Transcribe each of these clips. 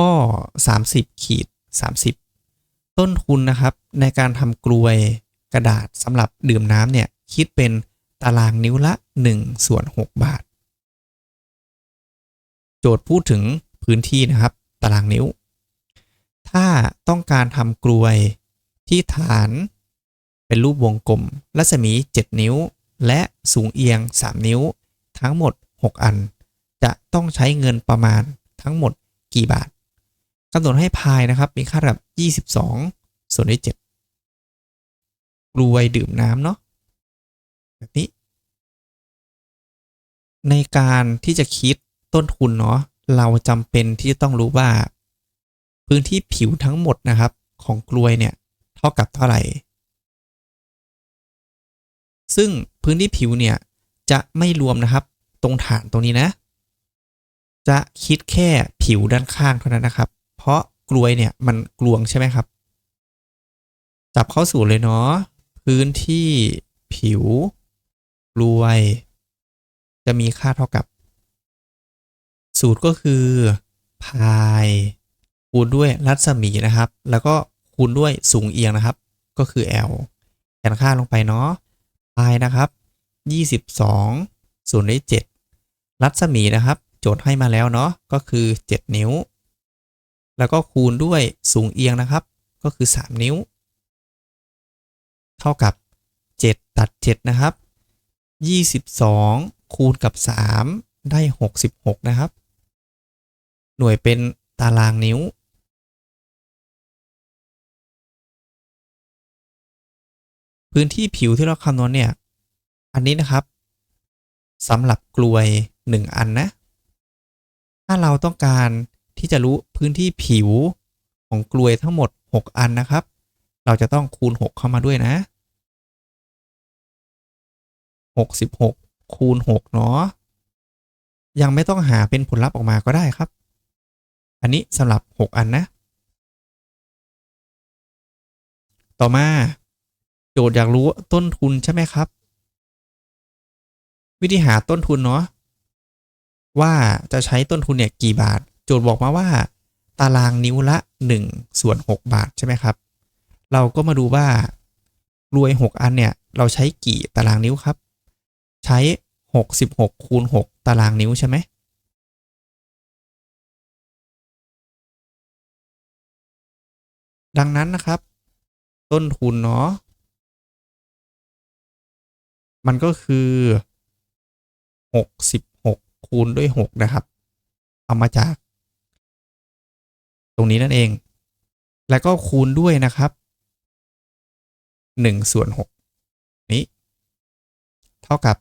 ข้อ 30ขีด30 ต้นทุนนะครับ ในการทำกลวยกระดาษสำหรับดื่มน้ำเนี่ยคิดเป็นตารางนิ้วละ1ส่วน6บาท โจทย์พูดถึงพื้นที่นะครับ ตารางนิ้ว ถ้าต้องการทำกลวยที่ฐานเป็นรูปวงกลม รัศมี 7 นิ้ว และสูงเอียง 3 นิ้ว ทั้งหมด 6 อัน จะต้องใช้เงินประมาณทั้งหมดกี่บาท กำหนดให้พายนะครับ มีค่าระดับ 22 ส่วนด้วย7กลวยดื่มน้ำเนาะแบบนี้ ในการที่จะคิดต้นทุนเนาะเราจำเป็นที่จะต้องรู้ว่า พื้นที่ผิวทั้งหมดนะครับ ของกลวยเนี่ย เท่ากับเท่าไหร่ ซึ่งพื้นที่ผิวเนี่ย จะไม่รวมนะครับ ตรงฐานตรงนี้นะ จะคิดแค่ผิวด้านข้างเท่านั้นนะครับ ราะกลวยเนี่ยมันกลวงใช่ไหมครับ จับเข้าสู่เลยเนาะพื้นที่ผิวกลวย จะมีค่าเท่ากับ สูตรก็คือพายคูณด้วยรัศมีนะครับ แล้วก็คูณด้วยสูงเอียงนะครับ ก็คือ L แทนค่าลงไปเนาะพายนะครับ 22ส่วนด้วย7รัศมีนะครับ โจทย์ให้มาแล้วเนาะก็คือ 7 นิ้ว แล้วก็คูณด้วยสูงเอียงนะครับ ก็คือ 3 นิ้ว เท่ากับ 7 ตัด 7 นะครับ 22 คูณกับ 3 ได้ 66 นะครับ หน่วยเป็นตารางนิ้ว พื้นที่ผิวที่เราคำนวณเนี่ย อันนี้นะครับสำหรับกลวย 1 อันนะ ถ้าเราต้องการ ที่จะรู้พื้นที่ผิวของกลวยทั้งหมด 6 อันนะครับ เราจะต้องคูณ 6 เข้ามาด้วยนะ 66 คูณ 6 เนาะยังไม่ต้องหาเป็นผลลัพธ์ออกมาก็ได้ครับ อันนี้สำหรับ 6 อันนะ ต่อมาโจทย์อยากรู้ต้นทุนใช่ไหมครับ วิธีหาต้นทุนเนาะว่าจะใช้ต้นทุนเนี่ยกี่บาท โจทย์บอกมาว่า ตารางนิ้วละ1ส่วน6บาทใช่ไหมครับ เราก็มาดูว่ารวย 6 อันเนี่ย เราใช้กี่ตารางนิ้วครับ ใช้ 66คูณ6ตารางนิ้วใช่ไหมดังนั้นนะครับ ต้นทุนเนาะมันก็คือ 66 คูณด้วย 6 นะครับ เอามาจาก ตรงนี้นั่นเอง แล้วก็คูณด้วยนะครับ1ส่วน6นี้ เท่ากับ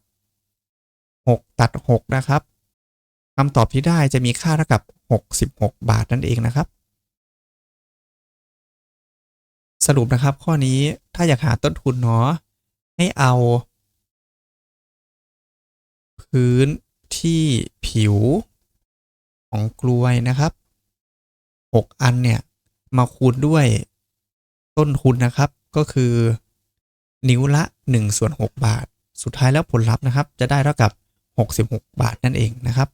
6 ตัด 6 นะครับคำตอบที่ได้จะมีค่าเท่ากับ 66 บาทนั่นเองนะครับ สรุปนะครับข้อนี้ถ้าอยากหาต้นทุนเนาะให้เอา พื้นที่ผิวของกลวยนะครับ 6 อันเนี่ย มาคูณด้วยต้นทุนนะครับ ก็คือ นิ้วละ1ส่วน6บาท สุดท้ายแล้วผลลัพธ์นะครับ จะได้เท่ากับ 66 บาทนั่นเองนะครับ